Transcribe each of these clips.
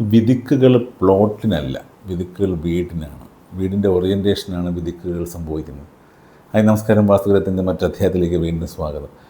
വിദിക്കുകൾ പ്ലോട്ടിനല്ല വിദിക്കുകൾ വീടിനാണ്. വീടിന്റെ ഓറിയന്റേഷനാണ് വിദിക്കുകൾ സംഭവിക്കുന്നത്. ഹായ് നമസ്കാരം. വാസ്തുഗ്രഹത്തിന്റെ മറ്റധ്യായത്തിലേക്ക് വീണ്ടും സ്വാഗതം.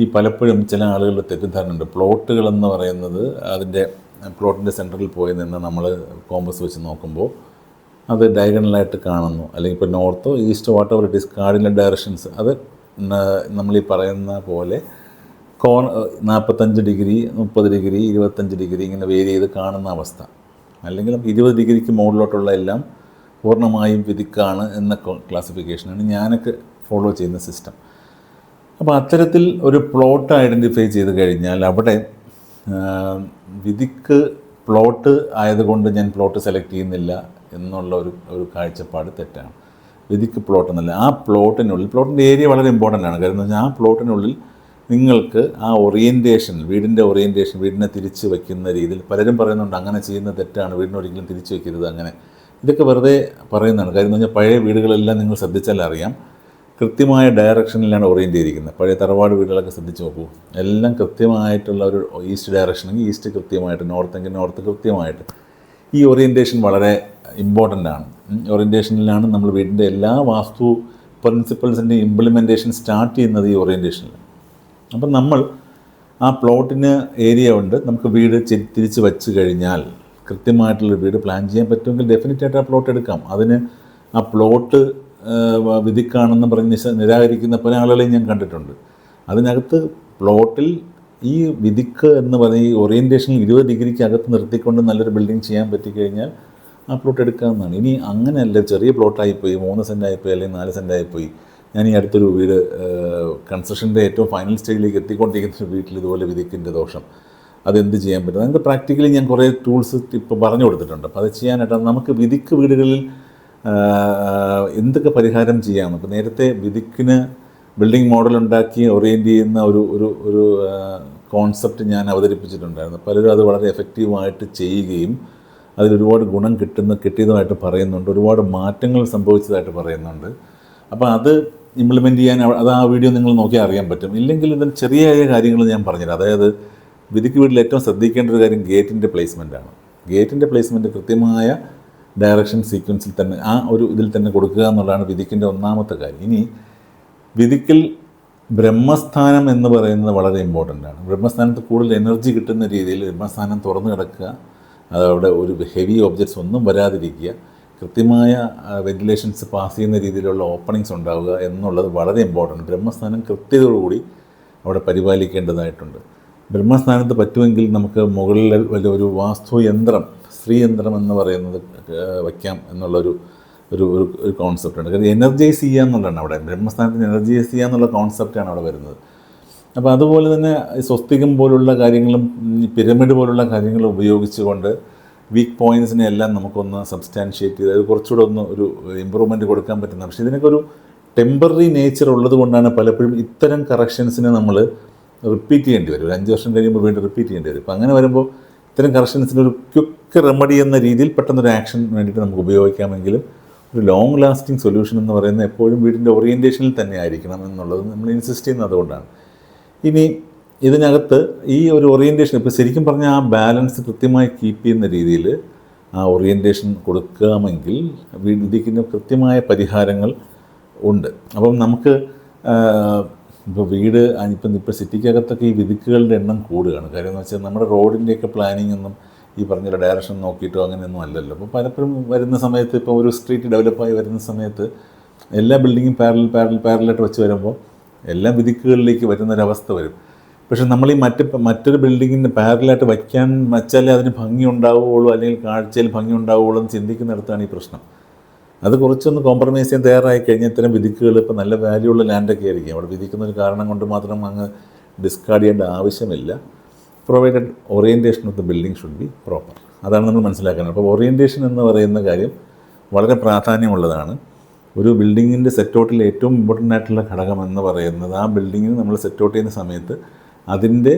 ഈ പലപ്പോഴും ചില ആളുകളുടെ തെറ്റിദ്ധാരണയുണ്ട്. പ്ലോട്ടുകൾ എന്ന് പറയുന്നത് അതിന്റെ പ്ലോട്ടിന്റെ സെന്ററിൽ പോയി നിന്ന് നമ്മൾ കോമ്പസ് വെച്ച് നോക്കുമ്പോൾ അത് ഡയഗണലായിട്ട് കാണുന്നു. അല്ലെങ്കിൽ ഇപ്പോൾ നോർത്തോ ഈസ്റ്റോ വാട്ടോ ഇറ്റ് ഈസ് കാർഡിനൽ ഡയറക്ഷൻസ്. അത് നമ്മളീ പറയുന്ന പോലെ കോൺ നാൽപ്പത്തഞ്ച് ഡിഗ്രി മുപ്പത് ഡിഗ്രി ഇരുപത്തഞ്ച് ഡിഗ്രി ഇങ്ങനെ വേരി ചെയ്ത് കാണുന്ന അവസ്ഥ. അല്ലെങ്കിൽ നമുക്ക് ഇരുപത് ഡിഗ്രിക്ക് മുകളിലോട്ടുള്ള എല്ലാം പൂർണമായും വിധിക്കാണ് എന്ന ക്ലാസിഫിക്കേഷനാണ് ഞാനൊക്കെ ഫോളോ ചെയ്യുന്ന സിസ്റ്റം. അപ്പോൾ അത്തരത്തിൽ ഒരു പ്ലോട്ട് ഐഡന്റിഫൈ ചെയ്ത് കഴിഞ്ഞാൽ അവിടെ വിധിക്ക് പ്ലോട്ട് ആയതുകൊണ്ട് ഞാൻ പ്ലോട്ട് സെലക്ട് ചെയ്യുന്നില്ല എന്നുള്ള ഒരു ഒരു കാഴ്ചപ്പാട് തെറ്റാണ്. വിധിക്ക് പ്ലോട്ട് എന്നല്ല ആ പ്ലോട്ടിനുള്ളിൽ പ്ലോട്ടിന്റെ ഏരിയ വളരെ ഇമ്പോർട്ടന്റ് ആണ്. കാര്യം എന്ന് ആ പ്ലോട്ടിനുള്ളിൽ നിങ്ങൾക്ക് ആ ഓറിയന്റേഷൻ വീടിന്റെ ഓറിയന്റേഷൻ വീടിനെ തിരിച്ച് വയ്ക്കുന്ന രീതിയിൽ പലരും പറയുന്നുണ്ട് അങ്ങനെ ചെയ്യുന്ന തെറ്റാണ് വീടിനെ ഒരിക്കലും തിരിച്ച് വയ്ക്കരുത് അങ്ങനെ. ഇതൊക്കെ വെറുതെ പറയുന്നതാണ്. കാര്യം എന്ന് പഴയ വീടുകളെല്ലാം നിങ്ങൾ ശ്രദ്ധിച്ചാൽ അറിയാം കൃത്യമായ ഡയറക്ഷനിലാണ് ഓറിയന്റ് ചെയ്തിരിക്കുന്നത്. പഴയ തറവാട് വീടുകളൊക്കെ ശ്രദ്ധിച്ച് നോക്കൂ. എല്ലാം കൃത്യമായിട്ടുള്ള ഒരു ഈസ്റ്റ് ഡയറക്ഷനെങ്കിൽ ഈസ്റ്റ് കൃത്യമായിട്ട് നോർത്ത് എങ്കിൽ നോർത്ത് കൃത്യമായിട്ട്. ഈ ഓറിയന്റേഷൻ വളരെ ഇമ്പോർട്ടന്റ് ആണ്. ഓറിയന്റേഷനിലാണ് നമ്മൾ വീടിന്റെ എല്ലാ വാസ്തു പ്രിൻസിപ്പൾസിന്റെ ഇംപ്ലിമെന്റേഷൻ സ്റ്റാർട്ട് ചെയ്യുന്നത് ഈ ഓറിയന്റേഷനിൽ അപ്പം നമ്മൾ ആ പ്ലോട്ടിന് ഏരിയ ഉണ്ട്. നമുക്ക് വീട് തിരിച്ച് വച്ച് കഴിഞ്ഞാൽ കൃത്യമായിട്ടുള്ള വീട് പ്ലാൻ ചെയ്യാൻ പറ്റുമെങ്കിൽ ഡെഫിനറ്റായിട്ട് ആ പ്ലോട്ട് എടുക്കാം. അതിന് ആ പ്ലോട്ട് വിധിക്കാണെന്ന് പറഞ്ഞ് നിശ നിരാകരിക്കുന്ന പല ആളുകളെയും ഞാൻ കണ്ടിട്ടുണ്ട്. അതിനകത്ത് പ്ലോട്ടിൽ ഈ വിധിക്ക് എന്ന് പറഞ്ഞ ഈ ഓറിയന്റേഷനിൽ ഇരുപത് ഡിഗ്രിക്ക് അകത്ത് നിർത്തിക്കൊണ്ട് നല്ലൊരു ബിൽഡിംഗ് ചെയ്യാൻ പറ്റിക്കഴിഞ്ഞാൽ ആ പ്ലോട്ട് എടുക്കാവുന്നതാണ്. ഇനി അങ്ങനെയല്ല ചെറിയ പ്ലോട്ടായിപ്പോയി മൂന്ന് സെന്റായിപ്പോയി അല്ലെങ്കിൽ നാല് സെന്റായിപ്പോയി ഞാൻ ഈ അടുത്തൊരു വീട് കൺസ്ട്രക്ഷന്റെ ഏറ്റവും ഫൈനൽ സ്റ്റേജിലേക്ക് എത്തിക്കൊണ്ടിരിക്കുന്ന ഒരു വീട്ടിൽ ഇതുപോലെ വിധിക്കിന്റെ ദോഷം. അതെന്ത് ചെയ്യാൻ പറ്റും? അതിന്റെ പ്രാക്ടിക്കലി ഞാൻ കുറേ ടൂൾസ് ഇപ്പോൾ പറഞ്ഞു കൊടുത്തിട്ടുണ്ട്. അപ്പോൾ അത് ചെയ്യാനായിട്ടാണ് നമുക്ക് വിധിക്ക് വീടുകളിൽ എന്തൊക്കെ പരിഹാരം ചെയ്യാം? അപ്പോൾ നേരത്തെ വിധിക്കിന് ബിൽഡിംഗ് മോഡൽ ഉണ്ടാക്കി ഓറിയന്റ് ചെയ്യുന്ന ഒരു ഒരു ഒരു കോൺസെപ്റ്റ് ഞാൻ അവതരിപ്പിച്ചിട്ടുണ്ടായിരുന്നു. പലരും അത് വളരെ എഫക്റ്റീവായിട്ട് ചെയ്യുകയും അതിലൊരുപാട് ഗുണം കിട്ടുന്ന കിട്ടിയതുമായിട്ട് പറയുന്നുണ്ട്. ഒരുപാട് മാറ്റങ്ങൾ സംഭവിച്ചതായിട്ട് പറയുന്നുണ്ട്. അപ്പോൾ അത് ഇംപ്ലിമെന്റ് ചെയ്യാൻ അത് ആ വീഡിയോ നിങ്ങൾ നോക്കിയാൽ അറിയാൻ പറ്റും. ഇല്ലെങ്കിൽ ഇതിന് ചെറിയ ചെറിയ കാര്യങ്ങൾ ഞാൻ പറഞ്ഞുതരാം. അതായത് വിധിക്ക് വീട്ടിൽ ഏറ്റവും ശ്രദ്ധിക്കേണ്ട ഒരു കാര്യം ഗേറ്റിന്റെ പ്ലേസ്മെന്റാണ് ഗേറ്റിന്റെ പ്ലേസ്മെന്റ് കൃത്യമായ ഡയറക്ഷൻ സീക്വൻസിൽ തന്നെ ആ ഒരു ഇതിൽ തന്നെ കൊടുക്കുക എന്നുള്ളതാണ് വിധിക്കിന്റെ ഒന്നാമത്തെ കാര്യം. ഇനി വിധിക്കിൽ ബ്രഹ്മസ്ഥാനം എന്ന് പറയുന്നത് വളരെ ഇമ്പോർട്ടന്റ് ആണ്. ബ്രഹ്മസ്ഥാനത്ത് കൂടുതൽ എനർജി കിട്ടുന്ന രീതിയിൽ ബ്രഹ്മസ്ഥാനം തുറന്നു കിടക്കുക അതവിടെ ഒരു ഹെവി ഒബ്ജക്ട്സ് ഒന്നും വരാതിരിക്കുക കൃത്യമായ വെന്റിലേഷൻസ് പാസ് ചെയ്യുന്ന രീതിയിലുള്ള ഓപ്പണിങ്സ് ഉണ്ടാവുക എന്നുള്ളത് വളരെ ഇമ്പോർട്ടന്റ് ബ്രഹ്മസ്ഥാനം കൃത്യതയോടുകൂടി അവിടെ പരിപാലിക്കേണ്ടതായിട്ടുണ്ട്. ബ്രഹ്മസ്ഥാനത്ത് പറ്റുമെങ്കിൽ നമുക്ക് മുകളിൽ വലിയ ഒരു വാസ്തു യന്ത്രം ശ്രീയന്ത്രം എന്ന് പറയുന്നത് വയ്ക്കാം എന്നുള്ളൊരു ഒരു ഒരു ഒരു കോൺസെപ്റ്റ് ഉണ്ട്. കാര്യം എനർജൈസ് ചെയ്യുക എന്നുള്ളതാണ് അവിടെ. ബ്രഹ്മസ്ഥാനത്തിന് എനർജൈസ് ചെയ്യുക എന്നുള്ള കോൺസെപ്റ്റാണ് അവിടെ വരുന്നത്. അപ്പോൾ അതുപോലെ തന്നെ സ്വസ്തികം പോലുള്ള കാര്യങ്ങളും പിരമിഡ് പോലുള്ള കാര്യങ്ങളും ഉപയോഗിച്ചുകൊണ്ട് വീക്ക് പോയിന്റ്സിനെ എല്ലാം നമുക്കൊന്ന് സബ്സ്റ്റാൻഷിയേറ്റ് ചെയ്ത് അത് കുറച്ചുകൂടെ ഒന്ന് ഒരു ഇമ്പ്രൂവ്മെന്റ് കൊടുക്കാൻ പറ്റുന്ന. പക്ഷേ ഇതിനൊക്കെ ഒരു ടെമ്പററി നേച്ചർ ഉള്ളത് കൊണ്ടാണ് പലപ്പോഴും ഇത്തരം കറക്ഷൻസിനെ നമ്മൾ റിപ്പീറ്റ് ചെയ്യേണ്ടി വരും. ഒരു അഞ്ച് വർഷം കഴിയുമ്പോൾ വീണ്ടും റിപ്പീറ്റ് ചെയ്യേണ്ടി വരും. അപ്പോൾ അങ്ങനെ വരുമ്പോൾ ഇത്തരം കറക്ഷൻസിന് ഒരു ക്വിക്ക് റെമഡി എന്ന രീതിയിൽ പെട്ടെന്നൊരു ആക്ഷൻ വേണ്ടിയിട്ട് നമുക്ക് ഉപയോഗിക്കാമെങ്കിലും ഒരു ലോങ് ലാസ്റ്റിംഗ് സൊല്യൂഷൻ എന്ന് പറയുന്നത് എപ്പോഴും വീടിന്റെ ഓറിയന്റേഷനിൽ തന്നെ ആയിരിക്കണം എന്നുള്ളത് നമ്മൾ ഇൻസിസ്റ്റ് ചെയ്യുന്നത് അതുകൊണ്ടാണ്. ഇനി ഇതിനകത്ത് ഈ ഒരു ഓറിയന്റേഷൻ ഇപ്പോൾ ശരിക്കും പറഞ്ഞാൽ ആ ബാലൻസ് കൃത്യമായി കീപ്പ് ചെയ്യുന്ന രീതിയിൽ ആ ഓറിയന്റേഷൻ കൊടുക്കാമെങ്കിൽ വിധിക്കുന്ന കൃത്യമായ പരിഹാരങ്ങൾ ഉണ്ട്. അപ്പം നമുക്ക് ഇപ്പോൾ വീട് ഇപ്പം ഇപ്പോൾ സിറ്റിക്കകത്തൊക്കെ ഈ വിധിക്കുകളുടെ എണ്ണം കൂടുകയാണ്. കാര്യം എന്ന് വെച്ചാൽ നമ്മുടെ റോഡിന്റെയൊക്കെ പ്ലാനിങ് ഒന്നും ഈ പറഞ്ഞ ഡയറക്ഷൻ നോക്കിയിട്ടോ അങ്ങനെയൊന്നും അല്ലല്ലോ. അപ്പോൾ പലപ്പോഴും വരുന്ന സമയത്ത് ഇപ്പോൾ ഒരു സ്ട്രീറ്റ് ഡെവലപ്പായി വരുന്ന സമയത്ത് എല്ലാ ബിൽഡിങ്ങും പാരൽ പാരൽ പാരലായിട്ട് വെച്ച് വരുമ്പോൾ എല്ലാ വിധിക്കുകളിലേക്ക് വരുന്നൊരവസ്ഥ വരും. പക്ഷേ നമ്മൾ ഈ മറ്റ് മറ്റൊരു ബിൽഡിങ്ങിന് പാരലായിട്ട് വയ്ക്കാൻ വച്ചാലേ അതിന് ഭംഗി ഉണ്ടാവുകയുള്ളൂ അല്ലെങ്കിൽ കാഴ്ചയിൽ ഭംഗി ഉണ്ടാവുകയുള്ളൂ എന്ന് ചിന്തിക്കുന്നിടത്താണ് ഈ പ്രശ്നം. അത് കുറച്ചൊന്ന് കോംപ്രമൈസ് ചെയ്യാൻ തയ്യാറായി കഴിഞ്ഞാൽ ഇത്തരം വിധിക്കുകൾ ഇപ്പോൾ നല്ല വാല്യൂ ഉള്ള ലാൻഡൊക്കെ ആയിരിക്കും. അവിടെ വിധിക്കുന്ന ഒരു കാരണം കൊണ്ട് മാത്രം അങ്ങ് ഡിസ്കാർഡ് ചെയ്യേണ്ട ആവശ്യമില്ല. Provided orientation of the building should be proper അതാണ് നമ്മൾ മനസ്സിലാക്കുന്നത് അപ്പോൾ ഓറിയന്റേഷൻ എന്ന് പറയുന്ന കാര്യം വളരെ പ്രാധാന്യമുള്ളതാണ്. ഒരു ബിൽഡിങ്ങിന്റെ സെറ്റൗട്ടിൽ ഏറ്റവും ഇമ്പോർട്ടന്റ് ആയിട്ടുള്ള ഘടകം എന്ന് പറയുന്നത് ആ ബിൽഡിങ്ങിന് നമ്മൾ സെറ്റൗട്ട് ചെയ്യുന്ന സമയത്ത് അതിന്റെ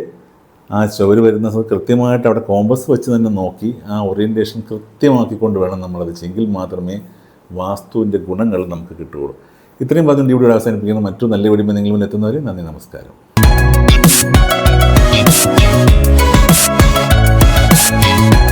ആ ചുവര് വരുന്ന കൃത്യമായിട്ട് അവിടെ കോമ്പസ് വെച്ച് തന്നെ നോക്കി ആ ഓറിയന്റേഷൻ കൃത്യമാക്കിക്കൊണ്ട് വേണം നമ്മളത്. ചെയ്യെങ്കിൽ മാത്രമേ വാസ്തുവിന്റെ ഗുണങ്ങൾ നമുക്ക് കിട്ടുകയുള്ളൂ. ഇത്രയും പറഞ്ഞുകൊണ്ട് ഇവിടെ അവസാനിപ്പിക്കുന്ന. മറ്റു നല്ല വെടിമ നിങ്ങൾ എത്തുന്നവർ നന്ദി നമസ്കാരം.